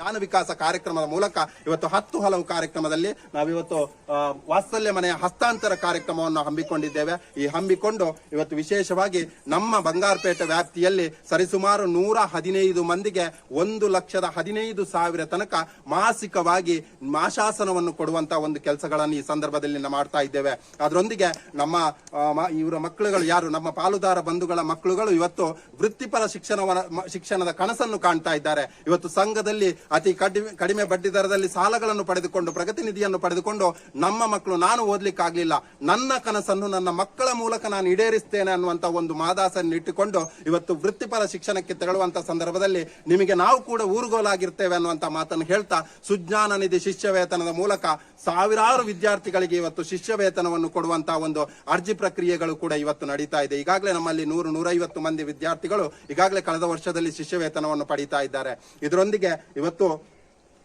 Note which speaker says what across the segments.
Speaker 1: ಜ್ಞಾನ ವಿಕಾಸ ಕಾರ್ಯಕ್ರಮದ ಮೂಲಕ ಇವತ್ತು ಹತ್ತು ಹಲವು ಕಾರ್ಯಕ್ರಮದಲ್ಲಿ ನಾವಿವತ್ತು ವಾತ್ಸಲ್ಯ ಮನೆಯ ಹಸ್ತಾಂತರ ಕಾರ್ಯಕ್ರಮವನ್ನು ಹಮ್ಮಿಕೊಂಡಿದ್ದೇವೆ. ಈ ಹಮ್ಮಿಕೊಂಡು ಇವತ್ತು ವಿಶೇಷವಾಗಿ ನಮ್ಮ ಬಂಗಾರಪೇಟೆ ವ್ಯಾಪ್ತಿಯಲ್ಲಿ ಸರಿಸುಮಾರು ನೂರ ಹದಿನೈದು ಮಂದಿಗೆ ಒಂದು ಲಕ್ಷದ ಹದಿನೈದು ಸಾವಿರ ತನಕ ಮಾಸಿಕವಾಗಿ ಮಾಶಾಸನವನ್ನು ಕೊಡುವಂತಹ ಒಂದು ಕೆಲಸಗಳನ್ನು ಈ ಸಂದರ್ಭದಲ್ಲಿ ಮಾಡ್ತಾ ಇದ್ದೇವೆ. ಅದರೊಂದಿಗೆ ನಮ್ಮ ಇವರ ಮಕ್ಕಳುಗಳು ಯಾರು, ನಮ್ಮ ಪಾಲುದಾರ ಬಂಧುಗಳ ಮಕ್ಕಳುಗಳು ಇವತ್ತು ವೃತ್ತಿಪರ ಶಿಕ್ಷಣ ಶಿಕ್ಷಣದ ಕನಸನ್ನು ಕಾಣ್ತಾ ಇದ್ದಾರೆ. ಇವತ್ತು ಸಂಘದಲ್ಲಿ ಅತಿ ಕಡಿಮೆ ಕಡಿಮೆ ಬಡ್ಡಿ ದರದಲ್ಲಿ ಸಾಲಗಳನ್ನು ಪಡೆದುಕೊಂಡು, ಪ್ರಗತಿ ನಿಧಿಯನ್ನು ಪಡೆದುಕೊಂಡು ನಮ್ಮ ಮಕ್ಕಳು ನಾನು ಓದ್ಲಿಕ್ಕಾಗ್ಲಿಲ್ಲ. ನನ್ನ ಕನಸನ್ನು ನನ್ನ ಮಕ್ಕಳ ಮೂಲಕ ನಾನು ಈಡೇರಿಸ್ತೇನೆ ಅನ್ನುವಂತ ಒಂದು ಮಾದಾಸನ್ನು ಇಟ್ಟುಕೊಂಡು ಇವತ್ತು ವೃತ್ತಿಪರ ಶಿಕ್ಷಣಕ್ಕೆ ತೆರಳುವಂತ ಸಂದರ್ಭದಲ್ಲಿ ನಿಮಗೆ ನಾವು ಕೂಡ ಊರುಗೋಲಾಗಿರ್ತೇವೆ ಅನ್ನುವಂತ ಮಾತನ್ನು ಹೇಳ್ತಾ ಸುಜ್ಞಾನ ನಿಧಿ ಶಿಷ್ಯ ವೇತನದ ಮೂಲಕ ಸಾವಿರಾರು ವಿದ್ಯಾರ್ಥಿಗಳಿಗೆ ಇವತ್ತು ಶಿಷ್ಯ ವೇತನವನ್ನು ಕೊಡುವಂತಹ ಒಂದು ಅರ್ಜಿ ಪ್ರಕ್ರಿಯೆಗಳು ಕೂಡ ಇವತ್ತು ನಡೀತಾ ಇದೆ. ಈಗಾಗಲೇ ನಮ್ಮಲ್ಲಿ ನೂರು, ನೂರೈವತ್ತು ಮಂದಿ ವಿದ್ಯಾರ್ಥಿಗಳು ಈಗಾಗಲೇ ಕಳೆದ ವರ್ಷದಲ್ಲಿ ಶಿಷ್ಯ ವೇತನವನ್ನು ಪಡೀತಾ ಇದ್ದಾರೆ. ಇದರೊಂದಿಗೆ ಇವತ್ತು то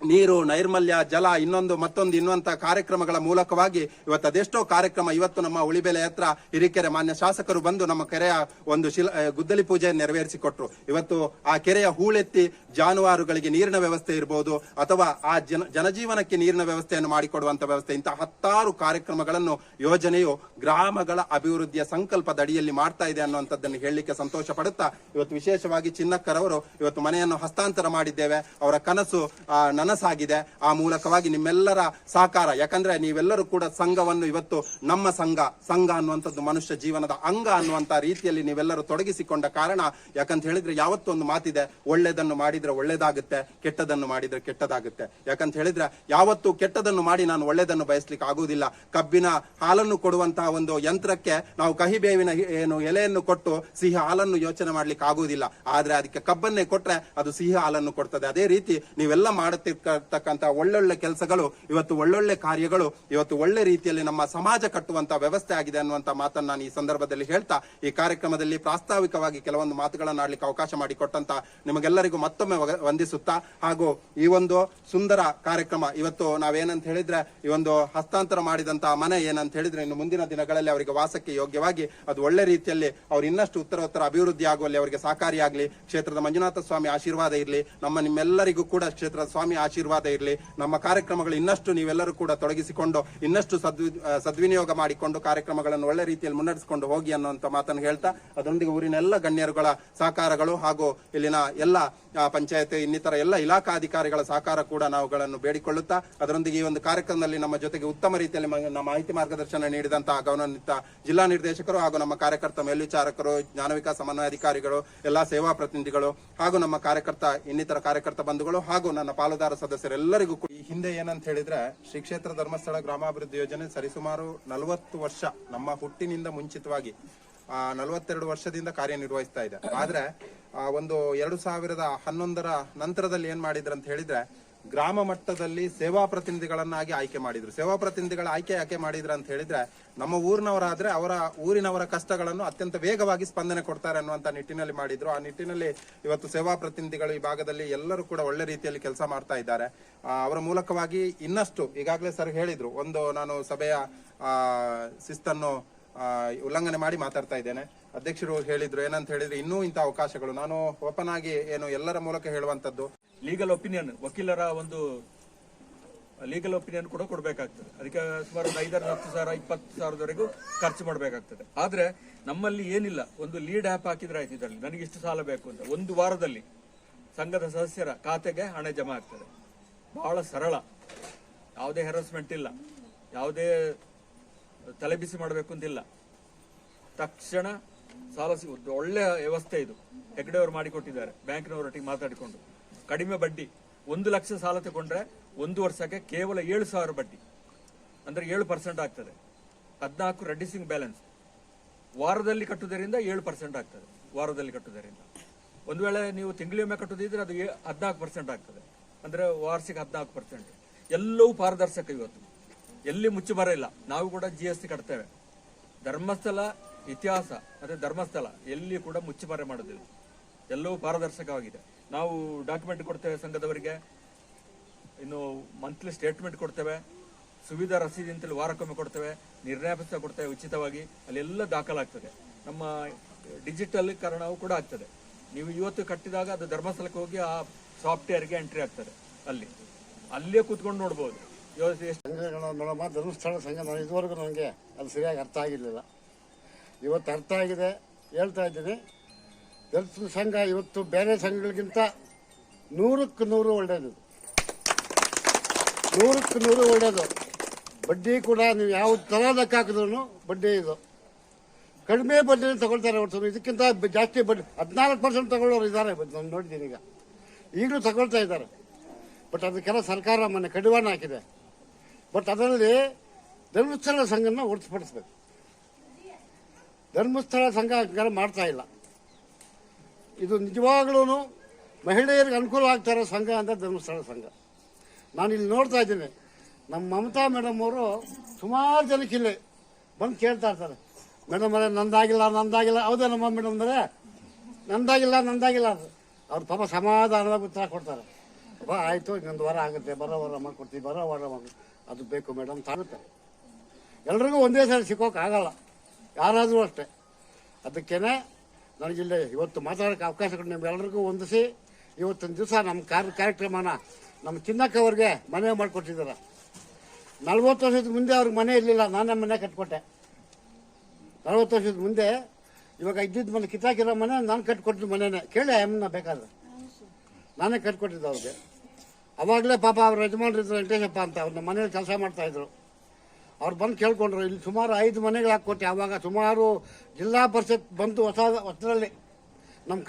Speaker 1: ನೀರು ನೈರ್ಮಲ್ಯ ಜಲ ಇನ್ನೊಂದು ಮತ್ತೊಂದು ಇನ್ನುವಂತ ಕಾರ್ಯಕ್ರಮಗಳ ಮೂಲಕವಾಗಿ ಇವತ್ತು ಅದೆಷ್ಟೋ ಕಾರ್ಯಕ್ರಮ ಇವತ್ತು ನಮ್ಮ ಉಳಿಬೆಲೆ ಹತ್ರ ಹಿರಿಕೆರೆ ಮಾನ್ಯ ಶಾಸಕರು ಬಂದು ನಮ್ಮ ಕೆರೆಯ ಒಂದು ಶಿಲ ಗುದ್ದಲಿ ಪೂಜೆ ನೆರವೇರಿಸಿಕೊಟ್ರು. ಇವತ್ತು ಆ ಕೆರೆಯ ಹೂಳೆತ್ತಿ ಜಾನುವಾರುಗಳಿಗೆ ನೀರಿನ ವ್ಯವಸ್ಥೆ ಇರಬಹುದು ಅಥವಾ ಆ ಜನ ಜನಜೀವನಕ್ಕೆ ನೀರಿನ ವ್ಯವಸ್ಥೆಯನ್ನು ಮಾಡಿಕೊಡುವಂತ ವ್ಯವಸ್ಥೆ ಇಂತಹ ಹತ್ತಾರು ಕಾರ್ಯಕ್ರಮಗಳನ್ನು ಯೋಜನೆಯು ಗ್ರಾಮಗಳ ಅಭಿವೃದ್ಧಿಯ ಸಂಕಲ್ಪದ ಅಡಿಯಲ್ಲಿ ಮಾಡ್ತಾ ಇದೆ ಅನ್ನುವಂಥದ್ದನ್ನು ಹೇಳಲಿಕ್ಕೆ ಸಂತೋಷ ಪಡುತ್ತಾ ಇವತ್ತು ವಿಶೇಷವಾಗಿ ಚಿನ್ನಕ್ಕರವರು ಇವತ್ತು ಮನೆಯನ್ನು ಹಸ್ತಾಂತರ ಮಾಡಿದ್ದೇವೆ. ಅವರ ಕನಸು ಆ, ನನಸಾಗಿದೆ ಆ ಮೂಲಕವಾಗಿ ನಿಮ್ಮೆಲ್ಲರ ಸಹಕಾರ. ಯಾಕಂದ್ರೆ ನೀವೆಲ್ಲರೂ ಕೂಡ ಸಂಘವನ್ನು ಇವತ್ತು ನಮ್ಮ ಸಂಘ ಸಂಘ ಅನ್ನುವಂಥದ್ದು ಮನುಷ್ಯ ಜೀವನದ ಅಂಗ ಅನ್ನುವಂತ ರೀತಿಯಲ್ಲಿ ನೀವೆಲ್ಲರೂ ತೊಡಗಿಸಿಕೊಂಡ ಕಾರಣ. ಯಾಕಂತ ಹೇಳಿದ್ರೆ ಯಾವತ್ತೊಂದು ಮಾತಿದೆ, ಒಳ್ಳೆದನ್ನು ಮಾಡಿದ್ರೆ ಒಳ್ಳೇದಾಗುತ್ತೆ, ಕೆಟ್ಟದನ್ನು ಮಾಡಿದ್ರೆ ಕೆಟ್ಟದಾಗುತ್ತೆ. ಯಾಕಂತ ಹೇಳಿದ್ರೆ ಯಾವತ್ತು ಕೆಟ್ಟದನ್ನು ಮಾಡಿ ನಾನು ಒಳ್ಳೆದನ್ನು ಬಯಸ್ಲಿಕ್ಕೆ ಆಗುವುದಿಲ್ಲ. ಕಬ್ಬಿನ ಹಾಲನ್ನು ಕೊಡುವಂತಹ ಒಂದು ಯಂತ್ರಕ್ಕೆ ನಾವು ಕಹಿ ಬೇವಿನ ಏನು ಎಲೆಯನ್ನು ಕೊಟ್ಟು ಸಿಹಿ ಹಾಲನ್ನು ಯೋಚನೆ ಮಾಡ್ಲಿಕ್ಕೆ ಆಗುವುದಿಲ್ಲ. ಆದ್ರೆ ಅದಕ್ಕೆ ಕಬ್ಬನ್ನೇ ಕೊಟ್ರೆ ಅದು ಸಿಹಿ ಹಾಲನ್ನು ಕೊಡ್ತದೆ. ಅದೇ ರೀತಿ ನೀವೆಲ್ಲ ಮಾಡುತ್ತಿರ್ತಕ್ಕಂಥ ಒಳ್ಳೊಳ್ಳೆ ಕೆಲಸಗಳು, ಇವತ್ತು ಒಳ್ಳೊಳ್ಳೆ ಕಾರ್ಯಗಳು, ಇವತ್ತು ಒಳ್ಳೆ ರೀತಿಯಲ್ಲಿ ನಮ್ಮ ಸಮಾಜ ಕಟ್ಟುವಂತ ವ್ಯವಸ್ಥೆ ಆಗಿದೆ ಅನ್ನುವಂತ ಮಾತನ್ನ ನಾನು ಈ ಸಂದರ್ಭದಲ್ಲಿ ಹೇಳ್ತಾ, ಈ ಕಾರ್ಯಕ್ರಮದಲ್ಲಿ ಪ್ರಾಸ್ತಾವಿಕವಾಗಿ ಕೆಲವೊಂದು ಮಾತುಗಳನ್ನು ಆಡ್ಲಿಕ್ಕೆ ಅವಕಾಶ ಮಾಡಿಕೊಟ್ಟಂತ ನಿಮಗೆಲ್ಲರಿಗೂ ಮತ್ತೊಮ್ಮೆ ವಂದಿಸುತ್ತಾ, ಹಾಗೂ ಈ ಒಂದು ಸುಂದರ ಕಾರ್ಯಕ್ರಮ ಇವತ್ತು ನಾವೇನಂತ ಹೇಳಿದ್ರೆ, ಈ ಒಂದು ಹಸ್ತಾಂತರ ಮಾಡಿದಂತಹ ಮನೆ ಏನಂತ ಹೇಳಿದ್ರೆ, ಇನ್ನು ಮುಂದಿನ ದಿನಗಳಲ್ಲಿ ಅವರಿಗೆ ವಾಸಕ್ಕೆ ಯೋಗ್ಯವಾಗಿ ಅದು ಒಳ್ಳೆ ರೀತಿಯಲ್ಲಿ ಅವ್ರು ಇನ್ನಷ್ಟು ಉತ್ತರೋತ್ತರ ಅಭಿವೃದ್ಧಿ ಆಗುವಲ್ಲಿ ಅವರಿಗೆ ಸಹಕಾರಿಯಾಗಲಿ, ಕ್ಷೇತ್ರದ ಮಂಜುನಾಥ ಸ್ವಾಮಿ ಆಶೀರ್ವಾದ ಇರಲಿ, ನಮ್ಮ ನಿಮ್ಮೆಲ್ಲರಿಗೂ ಕೂಡ ಕ್ಷೇತ್ರದ ಸ್ವಾಮಿ ಆಶೀರ್ವಾದ ಇರಲಿ. ನಮ್ಮ ಕಾರ್ಯಕ್ರಮಗಳು ಇನ್ನಷ್ಟು ನೀವೆಲ್ಲರೂ ಕೂಡ ತೊಡಗಿಸಿಕೊಂಡು, ಇನ್ನಷ್ಟು ಸದ್ವಿ ಸದ್ವಿನಿಯೋಗ ಮಾಡಿಕೊಂಡು ಕಾರ್ಯಕ್ರಮಗಳನ್ನು ಒಳ್ಳೆ ರೀತಿಯಲ್ಲಿ ಮುನ್ನಡೆಸಿಕೊಂಡು ಹೋಗಿ ಅನ್ನುವಂತ ಮಾತನ್ನು ಹೇಳ್ತಾ, ಅದರೊಂದಿಗೆ ಊರಿನ ಎಲ್ಲ ಗಣ್ಯರುಗಳ ಸಹಕಾರಗಳು ಹಾಗೂ ಇಲ್ಲಿನ ಎಲ್ಲ ಪಂಚಾಯತ್ ಇನ್ನಿತರ ಎಲ್ಲ ಇಲಾಖಾ ಅಧಿಕಾರಿಗಳ ಸಹಕಾರ ಕೂಡ ನಾವುಗಳನ್ನು ಬೇಡಿಕೊಳ್ಳುತ್ತಾ ಅದರೊಂದಿಗೆ ಈ ಒಂದು ಕಾರ್ಯಕ್ರಮದಲ್ಲಿ ನಮ್ಮ ಜೊತೆಗೆ ಉತ್ತಮ ರೀತಿಯಲ್ಲಿ ಮಾಹಿತಿ ಮಾರ್ಗದರ್ಶನ ನೀಡಿದಂತಹ ಗೌರವಾನ್ವಿತ ಜಿಲ್ಲಾ ನಿರ್ದೇಶಕರು ಹಾಗೂ ನಮ್ಮ ಕಾರ್ಯಕರ್ತ ಮೇಲ್ವಿಚಾರಕರು ಜ್ಞಾನ ವಿಕಾಸ ಸಮನ್ವಯಾಧಿಕಾರಿಗಳು ಎಲ್ಲಾ ಸೇವಾ ಪ್ರತಿನಿಧಿಗಳು ಹಾಗೂ ನಮ್ಮ ಕಾರ್ಯಕರ್ತ ಇನ್ನಿತರ ಕಾರ್ಯಕರ್ತ ಬಂಧುಗಳು ಹಾಗೂ ನನ್ನ ಪಾಲುದಾರ ಸದಸ್ಯರೆಲ್ಲರಿಗೂ ಈ ಹಿಂದೆ ಏನಂತ ಹೇಳಿದ್ರೆ ಶ್ರೀ ಕ್ಷೇತ್ರ ಧರ್ಮಸ್ಥಳ ಗ್ರಾಮಾಭಿವೃದ್ಧಿ ಯೋಜನೆ ಸರಿಸುಮಾರು ನಲವತ್ತು ವರ್ಷ ನಮ್ಮ ಹುಟ್ಟಿನಿಂದ ಮುಂಚಿತವಾಗಿ ಆ, ನಲವತ್ತೆರಡು ವರ್ಷದಿಂದ ಕಾರ್ಯನಿರ್ವಹಿಸ್ತಾ ಇದೆ. ಆದ್ರೆ ಒಂದು ಎರಡು ಸಾವಿರದ ಹನ್ನೊಂದರ ನಂತರದಲ್ಲಿ ಏನ್ ಮಾಡಿದ್ರು ಅಂತ ಹೇಳಿದ್ರೆ, ಗ್ರಾಮ ಮಟ್ಟದಲ್ಲಿ ಸೇವಾ ಪ್ರತಿನಿಧಿಗಳನ್ನಾಗಿ ಆಯ್ಕೆ ಮಾಡಿದ್ರು. ಸೇವಾ ಪ್ರತಿನಿಧಿಗಳ ಆಯ್ಕೆ ಯಾಕೆ ಮಾಡಿದ್ರು ಅಂತ ಹೇಳಿದ್ರೆ, ನಮ್ಮ ಊರಿನವರಾದ್ರೆ ಅವರ ಊರಿನವರ ಕಷ್ಟಗಳನ್ನು ಅತ್ಯಂತ ವೇಗವಾಗಿ ಸ್ಪಂದನೆ ಕೊಡ್ತಾರೆ ಅನ್ನುವಂತ ನಿಟ್ಟಿನಲ್ಲಿ ಮಾಡಿದ್ರು. ಆ ನಿಟ್ಟಿನಲ್ಲಿ ಇವತ್ತು ಸೇವಾ ಪ್ರತಿನಿಧಿಗಳು ಈ ಭಾಗದಲ್ಲಿ ಎಲ್ಲರೂ ಕೂಡ ಒಳ್ಳೆ ರೀತಿಯಲ್ಲಿ ಕೆಲಸ ಮಾಡ್ತಾ ಇದ್ದಾರೆ. ಅವರ ಮೂಲಕವಾಗಿ ಇನ್ನಷ್ಟು ಈಗಾಗಲೇ ಸರ್ ಹೇಳಿದ್ರು. ಒಂದು ನಾನು ಸಭೆಯ ಶಿಸ್ತನ್ನು ಉಲ್ಲಂಘನೆ ಮಾಡಿ ಮಾತಾಡ್ತಾ ಇದ್ದೇನೆ. ಅಧ್ಯಕ್ಷರು ಹೇಳಿದ್ರು, ಏನಂತ ಹೇಳಿದ್ರೆ ಇನ್ನೂ ಇಂಥ ಅವಕಾಶಗಳು. ನಾನು ಓಪನ್ ಆಗಿ ಏನು ಎಲ್ಲರ ಮೂಲಕ ಹೇಳುವಂತದ್ದು
Speaker 2: ಲೀಗಲ್ ಒಪಿನಿಯನ್ ವಕೀಲರ ಒಂದು ಲೀಗಲ್ ಒಪಿನಿಯನ್ ಕೂಡ ಕೊಡಬೇಕಾಗ್ತದೆ. ಅದಕ್ಕೆ ಸುಮಾರು ಒಂದು ಐದಾರು, ಹತ್ತು ಸಾವಿರ, ಇಪ್ಪತ್ತು ಸಾವಿರದವರೆಗೂ ಖರ್ಚು ಮಾಡಬೇಕಾಗ್ತದೆ. ಆದರೆ ನಮ್ಮಲ್ಲಿ ಏನಿಲ್ಲ, ಒಂದು ಲೀಡ್ ಆ್ಯಪ್ ಹಾಕಿದ್ರೆ ಆಯ್ತು ಇದರಲ್ಲಿ. ನನಗೆ ಇಷ್ಟು ಸಾಲ ಬೇಕು ಅಂತ. ಒಂದು ವಾರದಲ್ಲಿ ಸಂಘದ ಸದಸ್ಯರ ಖಾತೆಗೆ ಹಣ ಜಮಾ ಆಗ್ತದೆ. ಬಹಳ ಸರಳ. ಯಾವುದೇ ಹೆರಾಸ್ಮೆಂಟ್ ಇಲ್ಲ. ಯಾವುದೇ ತಲೆಬಿಸಿ ಮಾಡಬೇಕು ಅಂತಿಲ್ಲ. ತಕ್ಷಣ ಸಾಲ ಸಿಗುತ್ತೆ ಒಳ್ಳೆಯ ವ್ಯವಸ್ಥೆ ಇದು. ಹೆಗ್ಡೆಯವರು ಮಾಡಿಕೊಟ್ಟಿದ್ದಾರೆ. ಬ್ಯಾಂಕ್ನವರೊಟ್ಟಿಗೆ ಮಾತಾಡಿಕೊಂಡು. ಕಡಿಮೆ ಬಡ್ಡಿ. ಒಂದು ಲಕ್ಷ ಸಾಲ ತಗೊಂಡ್ರೆ ಒಂದು ವರ್ಷಕ್ಕೆ ಕೇವಲ ಏಳು ಸಾವಿರ ಬಡ್ಡಿ. ಅಂದರೆ ಏಳು ಪರ್ಸೆಂಟ್ ಆಗ್ತದೆ. ಹದಿನಾಲ್ಕು ರೆಡ್ಯೂಸಿಂಗ್ ಬ್ಯಾಲೆನ್ಸ್. ವಾರದಲ್ಲಿ ಕಟ್ಟುವುದರಿಂದ ಏಳು ಪರ್ಸೆಂಟ್ ಆಗ್ತದೆ. ವಾರದಲ್ಲಿ ಕಟ್ಟುವುದರಿಂದ ಒಂದು ವೇಳೆ ನೀವು ತಿಂಗಳಿಗೊಮ್ಮೆ ಕಟ್ಟುವುದಿದ್ರೆ ಅದು ಹದಿನಾಲ್ಕು ಪರ್ಸೆಂಟ್ ಆಗ್ತದೆ. ಅಂದರೆ ವಾರ್ಷಿಕ ಹದಿನಾಲ್ಕು ಪರ್ಸೆಂಟ್. ಎಲ್ಲವೂ ಪಾರದರ್ಶಕ ಇವತ್ತು. ಎಲ್ಲಿ ಮುಚ್ಚಿ ಇಲ್ಲ. ನಾವು ಕೂಡ ಜಿ ಎಸ್ ಟಿ ಕಟ್ತೇವೆ. ಧರ್ಮಸ್ಥಳ ಇತಿಹಾಸ ಮತ್ತೆ ಧರ್ಮಸ್ಥಳ, ಎಲ್ಲಿ ಕೂಡ ಮುಚ್ಚುಮರೆ ಮಾಡೋದಿಲ್ಲ. ಎಲ್ಲವೂ ಪಾರದರ್ಶಕವಾಗಿದೆ. ನಾವು ಡಾಕ್ಯುಮೆಂಟ್ ಕೊಡ್ತೇವೆ ಸಂಘದವರಿಗೆ. ಇನ್ನು ಮಂತ್ಲಿ ಸ್ಟೇಟ್ಮೆಂಟ್ ಕೊಡ್ತೇವೆ. ಸುವಿಧಾ ರಸೀದಿ ಅಂತೇಳಿ ವಾರಕ್ಕೊಮ್ಮೆ ಕೊಡ್ತೇವೆ. ನಿರ್ಣಯ ಪುಸ್ತಕ ಕೊಡ್ತೇವೆ ಉಚಿತವಾಗಿ. ಅಲ್ಲೆಲ್ಲ ದಾಖಲಾಗ್ತದೆ. ನಮ್ಮ ಡಿಜಿಟಲ್ ಕಾರಣವೂ ಕೂಡ ಆಗ್ತದೆ. ನೀವು ಇವತ್ತು ಕಟ್ಟಿದಾಗ ಅದು ಧರ್ಮಸ್ಥಳಕ್ಕೆ ಹೋಗಿ ಆ ಸಾಫ್ಟ್ವೇರ್ಗೆ ಎಂಟ್ರಿ ಆಗ್ತದೆ ಅಲ್ಲಿ. ಅಲ್ಲೇ ಕೂತ್ಕೊಂಡು ನೋಡ್ಬೋದು.
Speaker 3: ಸಂಘಗಳ ನೋಡಮ್ಮ ಧರ್ಮಸ್ಥಳ ಸಂಘ ನಾನು ಇದುವರೆಗೂ ನನಗೆ ಅದು ಸರಿಯಾಗಿ ಅರ್ಥ ಆಗಿರಲಿಲ್ಲ. ಇವತ್ತು ಅರ್ಥ ಆಗಿದೆ, ಹೇಳ್ತಾ ಇದ್ದೀನಿ. ಧರ್ಮ ಸಂಘ ಇವತ್ತು ಬೇರೆ ಸಂಘಗಳಿಗಿಂತ ನೂರಕ್ಕೆ ನೂರು ಒಳ್ಳೆಯದು. ನೂರಕ್ಕೆ ನೂರು ಒಳ್ಳೆಯದು. ಬಡ್ಡಿ ಕೂಡ ನೀವು ಯಾವ ಥರ ಲೆಕ್ಕ ಹಾಕಿದ್ರು ಬಡ್ಡಿ ಇದು. ಕಡಿಮೆ ಬಡ್ಡಿನ ತಗೊಳ್ತಾರೆ ಹೊರತು. ಇದಕ್ಕಿಂತ ಜಾಸ್ತಿ ಬಡ್ಡಿ, ಹದಿನಾಲ್ಕು ಪರ್ಸೆಂಟ್ ತಗೊಳ್ಳೋರು ಇದ್ದಾರೆ ನಾನು ನೋಡಿದ್ದೀನಿ ಈಗ. ಈಗಲೂ ತಗೊಳ್ತಾ ಇದ್ದಾರೆ. ಬಟ್ ಅದಕ್ಕೆಲ್ಲ ಸರ್ಕಾರ ಮೊನ್ನೆ ಕಡಿವಾಣ ಹಾಕಿದೆ. ಬಟ್ ಅದರಲ್ಲಿ ಧರ್ಮಸ್ಥಳ ಸಂಘನ ಹೊರತುಪಡಿಸ್ಬೇಕು. ಧರ್ಮಸ್ಥಳ ಸಂಘ ಮಾಡ್ತಾ ಇಲ್ಲ. ಇದು ನಿಜವಾಗ್ಲೂ ಮಹಿಳೆಯರಿಗೆ ಅನುಕೂಲ ಆಗ್ತಾ ಇರೋ ಸಂಘ ಅಂತ ಧರ್ಮಸ್ಥಳ ಸಂಘ. ನಾನು ಇಲ್ಲಿ ನೋಡ್ತಾ ಇದ್ದೀನಿ. ನಮ್ಮ ಮಮತಾ ಮೇಡಮ್ ಅವರು ಸುಮಾರು ಜನಕ್ಕೆ ಇಲ್ಲಿ ಬಂದು ಕೇಳ್ತಾ ಇರ್ತಾರೆ. ಮೇಡಮ್ ನಂದಾಗಿಲ್ಲ ನಂದಾಗಿಲ್ಲ. ಹೌದಾ ನಮ್ಮ ಮೇಡಮ್ ಅಂದರೆ ನಂದಾಗಿಲ್ಲ ನಂದಾಗಿಲ್ಲ. ಅದು ಅವ್ರು ಪಾಪ ಸಮಾಧಾನವಾಗಿ ಉತ್ತರ ಕೊಡ್ತಾರೆ. ಬಾ ಆಯಿತು, ಇನ್ನೊಂದು ವಾರ ಆಗುತ್ತೆ. ಬರೋ ವಾರ ಮಾಡ್ಕೊಡ್ತೀವಿ, ಬರೋ ವಾರ ಮಾಡಿ ಅದು ಬೇಕು ಮೇಡಮ್ ತಾಗುತ್ತೆ ಎಲ್ರಿಗೂ ಒಂದೇ ಸಲ ಸಿಕ್ಕೋಕ್ಕಾಗಲ್ಲ ಯಾರಾದರೂ ಅಷ್ಟೇ. ಅದಕ್ಕೇನೆ ನನಗಿಲ್ಲಿ ಇವತ್ತು ಮಾತಾಡೋಕ್ಕೆ ಅವಕಾಶ ಕೊಟ್ಟು ನಿಮ್ಗೆಲ್ರಿಗೂ ಹೊಂದಿಸಿ ಇವತ್ತೊಂದು ದಿವಸ ನಮ್ಮ ಕಾರ್ಯ, ಕಾರ್ಯಕ್ರಮನ ನಮ್ಮ ಚಿನ್ನಕ್ಕವ್ರಿಗೆ ಮನೆ ಮಾಡಿಕೊಟ್ಟಿದ್ದಾರೆ. ನಲ್ವತ್ತು ವರ್ಷದ ಮುಂದೆ ಅವ್ರಿಗೆ ಮನೆ ಇರಲಿಲ್ಲ, ನಾನೇ ಮನೆ ಕಟ್ಕೊಟ್ಟೆ. ನಲ್ವತ್ತು ವರ್ಷದ ಮುಂದೆ ಇವಾಗ ಇದ್ದಿದ್ದ ಮನೆ ಕಿತ್ತಾಕಿರೋ ಮನೆ ನಾನು ಕಟ್ಕೊಟ್ಟಿದ್ದು ಮನೆನೇ. ಕೇಳಿ ಅಮ್ಮನ ಬೇಕಾದ್ರೆ. ನಾನೇ ಕಟ್ಕೊಟ್ಟಿದ್ದೆ ಅವ್ರಿಗೆ. ಅವಾಗಲೇ ಪಾಪ ಅವ್ರ ಯಜಮಾನ್ರಿದ್ರು ವೆಂಕಟೇಶಪ್ಪ ಅಂತ, ಅವ್ರನ್ನ ಮನೇಲಿ ಕೆಲಸ ಮಾಡ್ತಾಯಿದ್ರು ಅವ್ರು ಬಂದು ಕೇಳ್ಕೊಂಡ್ರು, ಇಲ್ಲಿ ಸುಮಾರು ಐದು ಮನೆಗಳು ಹಾಕ್ಕೊಟ್ಟೆ ಅವಾಗ ಸುಮಾರು ಜಿಲ್ಲಾ ಪರಿಷತ್ ಬಂತು ಹೊಸ ಹೊಸದಲ್ಲಿ ನಮ್ಮ